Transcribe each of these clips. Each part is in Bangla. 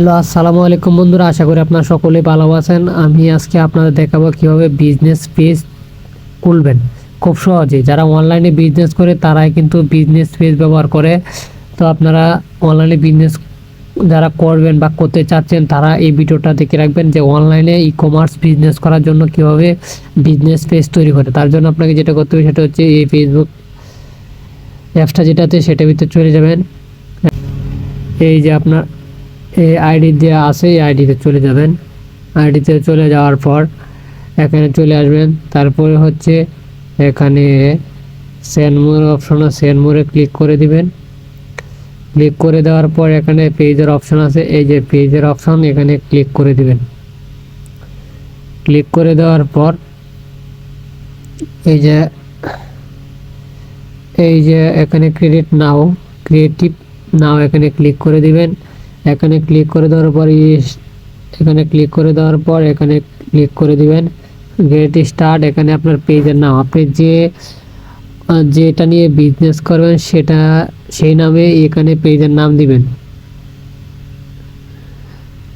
হ্যালো, আসসালামু আলাইকুম বন্ধুরা, আশা করি আপনারা সকলেই ভালো আছেন। আমি আজকে আপনাদের দেখাবো কীভাবে বিজনেস পেজ খুলবেন। খুব সহজে, যারা অনলাইনে বিজনেস করে, তারাই কিন্তু বিজনেস পেজ ব্যবহার করে। তো আপনারা অনলাইনে বিজনেস যারা করবেন বা করতে চাচ্ছেন, তারা এই ভিডিওটা দেখে রাখবেন যে অনলাইনে ই কমার্স বিজনেস করার জন্য কীভাবে বিজনেস পেজ তৈরি করে। তার জন্য আপনাকে যেটা করতে হবে, সেটা হচ্ছে এই ফেসবুক অ্যাপসটা যেটাতে, সেটার ভিতরে চলে যাবেন। এই যে আপনার এই আইডি দেওয়া আছে, এই আইডিতে চলে যাবেন। আইডিতে চলে যাওয়ার পর এখানে চলে আসবেন। তারপরে হচ্ছে এখানে সেন্ড মোর অপশন সেন্ড মোরে ক্লিক করে দিবেন। ক্লিক করে দেওয়ার পর এখানে পেজের অপশন আছে, এই যে পেজের অপশন এখানে ক্লিক করে দিবেন। ক্লিক করে দেওয়ার পর এই যে এই যে এখানে ক্রেডিট নাও ক্রিয়েটিভ নাও এখানে ক্লিক করে দিবেন। এখানে ক্লিক করে দেওয়ার পর এখানে ক্লিক করে দেওয়ার পর এখানে ক্লিক করে দিবেন গেট স্টার্ট এখানে আপনার পেজের নাম। আপনি যে যেটা নিয়ে বিজনেস করবেন সেটা, সেই নামে এখানে পেজের নাম দিবেন।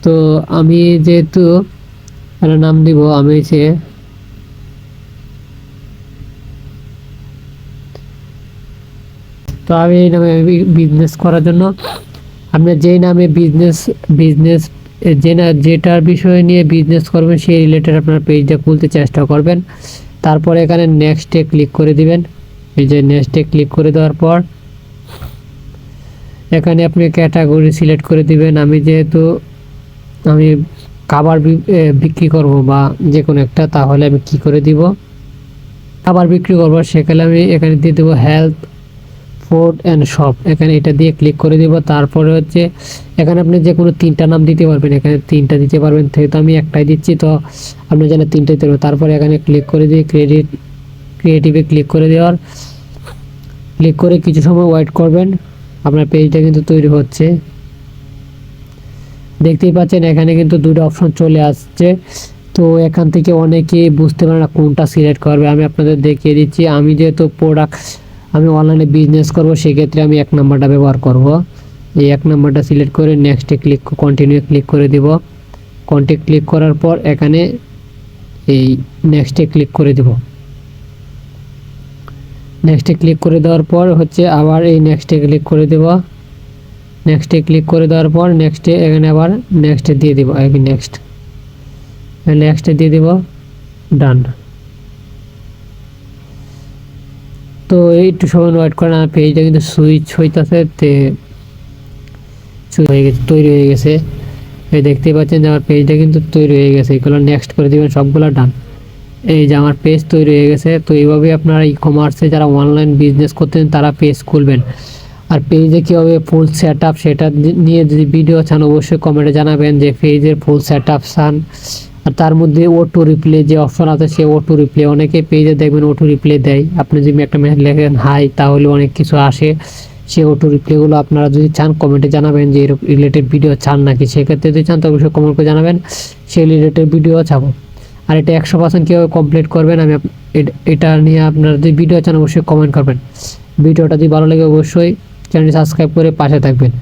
তো আমি যেহেতু একটা নাম দিব, আমি সে তো আমি এই নামে বিজনেস করার জন্য আপনার যেই নামে বিজনেস বিজনেস যে না, যেটার বিষয় নিয়ে বিজনেস করবেন, সেই রিলেটেড আপনার পেজটা খুলতে চেষ্টা করবেন। তারপরে এখানে নেক্সটে ক্লিক করে দিবেন। এই যে নেক্সটে ক্লিক করে দেওয়ার পর, এখানে আপনি ক্যাটাগরি সিলেক্ট করে দিবেন। আমি যেহেতু, আমি খাবার বিক্রি করব বা যে কোনো একটা, তাহলে আমি কি করে দিব? খাবার বিক্রি করব, সেখানে আমি এখানে দিয়ে দেবো হেলথ ফুড অ্যান্ড শপ এখানে এটা দিয়ে ক্লিক করে দিব, তারপরে হচ্ছে এখানে আপনি যে কোনো তিনটা নাম দিতে পারবেন। এখানে তিনটা দিতে পারবেন, যেহেতু আমি একটাই দিচ্ছি, তো আপনি যেন তিনটা দিতে তারপরে এখানে ক্লিক করে দিয়ে ক্রেডিট ক্রিয়েটিভে ক্লিক করে দেওয়ার। ক্লিক করে কিছু সময় ওয়েট করবেন, আপনার পেজটা কিন্তু তৈরি হচ্ছে। দেখতেই পাচ্ছেন, এখানে কিন্তু দুটো অপশন চলে আসছে। তো এখান থেকে অনেকে বুঝতে পারে না কোনটা সিলেক্ট করবে। আমি আপনাদের দেখিয়ে দিচ্ছি, আমি যেহেতু প্রোডাক্ট আমি অনলাইনে বিজনেস করব, সেক্ষেত্রে আমি এক নাম্বারটা ব্যবহার করব। এই এক নাম্বারটা সিলেক্ট করে নেক্সটে ক্লিক কন্টিনিউ ক্লিক করে দিব। কন্ট্যাক্ট ক্লিক করার পর এখানে এই নেক্সটে ক্লিক করে দেব। নেক্সটে ক্লিক করে দেওয়ার পর হচ্ছে আবার এই নেক্সটে ক্লিক করে দেব। নেক্সটে ক্লিক করে দেওয়ার পর নেক্সটে এখানে আবার নেক্সটে দিয়ে দিব নেক্সট নেক্সটে দিয়ে দিব ডান তো একটু সময় ওয়েট করেন, আমার পেজটা কিন্তু সুইচ হইতাছে, তে হয়ে গেছে, তৈরি হয়ে গেছে। এই দেখতেই পাচ্ছেন যে আমার পেজটা কিন্তু তৈরি হয়ে গেছে এগুলো নেক্সট করে দিবেন, সবগুলো ডান এই যে আমার পেজ তৈরি হয়ে গেছে, তো এইভাবে আপনারা ই কমার্সে যারা অনলাইন বিজনেস করতেন তারা পেজ খুলবেন। আর পেজে কীভাবে ফুল সেট আপ সেটা নিয়ে যদি ভিডিও চান, অবশ্যই কমেন্টে জানাবেন যে পেজের ফুল সেট আপ চান। আর তার মধ্যে ওটো রিপ্লে যে অপশন আছে, সে ওটো রিপ্লে অনেকে পেজে দেখবেন ওটো রিপ্লে দেয়। আপনি যদি একটা মেসেজ লেখেন হাই তাহলে অনেক কিছু আসে। সে ওটো রিপ্লেগুলো আপনারা যদি চান কমেন্টে জানাবেন যে এরকম রিলেটেড ভিডিও চান নাকি। সেক্ষেত্রে যদি চান, তো অবশ্যই কমেন্ট করে জানাবেন সেই রিলেটেড ভিডিও ছাপো আর এটা একশো পার্সেন্ট কীভাবে কমপ্লিট করবেন, আমি এটা নিয়ে আপনারা যদি ভিডিও চান, অবশ্যই কমেন্ট করবেন। ভিডিওটা যদি ভালো লাগে, অবশ্যই চ্যানেলটি সাবস্ক্রাইব করে পাশে থাকবেন।